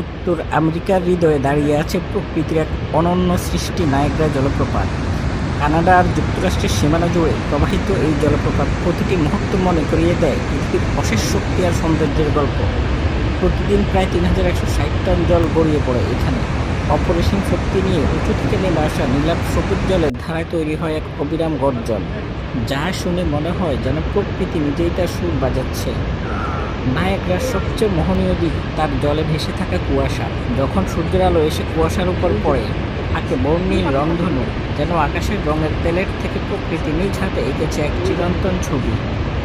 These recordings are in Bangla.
উত্তর আমেরিকার হৃদয়ে দাঁড়িয়ে আছে প্রকৃতির এক অনন্য সৃষ্টি নায়গ্রা জলপ্রপাত। কানাডা আর যুক্তরাষ্ট্রের সীমানা জুড়ে প্রবাহিত এই জলপ্রপাত প্রতিটি মুহূর্ত মনে করিয়ে দেয় পৃথিবীর অশেষ শক্তি আর সৌন্দর্যের গল্প। প্রতিদিন প্রায় তিন হাজার একশো ষাট টন জল গড়িয়ে পড়ে এখানে। অপরিসীম শক্তি নিয়ে উঁচু থেকে নেমে আসা নীলাভ সবুজ জলের ধারায় তৈরি হয় এক অবিরাম গর্জন, যা শুনে মনে হয় যেন প্রকৃতি নিজেই তার সুর বাজাচ্ছে। নায়করার সবচেয়ে মোহনীয় দিক তার জলে ভেসে থাকা কুয়াশা। যখন সূর্যের আলো এসে কুয়াশার উপর পড়ে আঁকে বর্ণিল রংধনু যেন আকাশের রঙের তেলের থেকে প্রকৃতি নিজ হাতে এঁকেছে এক চিরন্তন ছবি।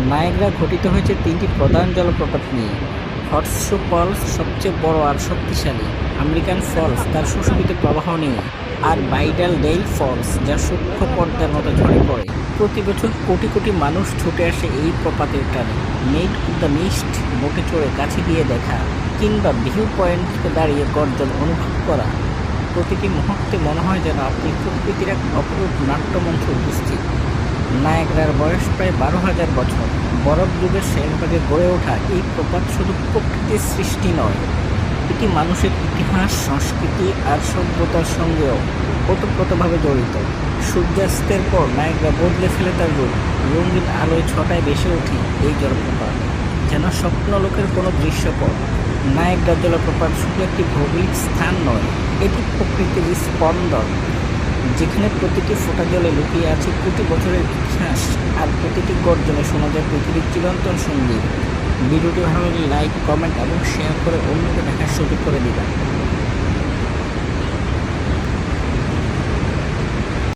নায়করা ঘটিত হয়েছে তিনটি প্রধান জলপ্রপাত নিয়ে। হর্সশু ফলস সবচেয়ে বড় আর শক্তিশালী, আমেরিকান ফলস তার সুশোভিত প্রবাহ নিয়ে, আর বাইডাল ডেই ফলস যা সূক্ষ্ম পর্দার মতো ঝরে প্রতি বছর কোটি কোটি মানুষ ছুটে আসে এই প্রপাতের টানে। মেড দ্য মিস্ট বোটে চড়ে কাছে গিয়ে দেখা কিংবা ভিউ পয়েন্ট থেকে দাঁড়িয়ে গর্জন অনুভব করা। প্রতিটি মুহূর্তে মনে হয় যেন আপনি প্রকৃতির এক অপরূপ নাট্যমঞ্চ উপস্থিত। নায়করার বয়স প্রায় বারো হাজার বছর। বরফ যুগের শেরভাগে গড়ে ওঠা এই প্রপাত শুধু প্রকৃতির সৃষ্টি নয় এটি মানুষের ইতিহাস, সংস্কৃতি আর সভ্যতার সঙ্গেও ওতপ্রোতভাবে জড়িত। সূর্যাস্তের পর নায়করা বদলে ফেলে তার রূপ। রঙিন আলোয় ছটায় বেসে ওঠে এই জলপ্রপাত। যেন স্বপ্নলোকের কোনো দৃশ্যপট। নায়করা জলপ্রপাত শুধু একটি ভৌগোলিক স্থান নয়, এটি প্রকৃতির স্পন্দন। যেখানে প্রতিটি ফোটা জলে লুকিয়ে আছে কোটি বছরের ইতিহাস আর প্রতিটি গর্জনে শোনা যায় পৃথিবীর চিরন্তন সংগীত ভিডিওটি ভালো লাগলে লাইক কমেন্ট এবং শেয়ার করে অন্যকে দেখার সুযোগ করে দিবেন।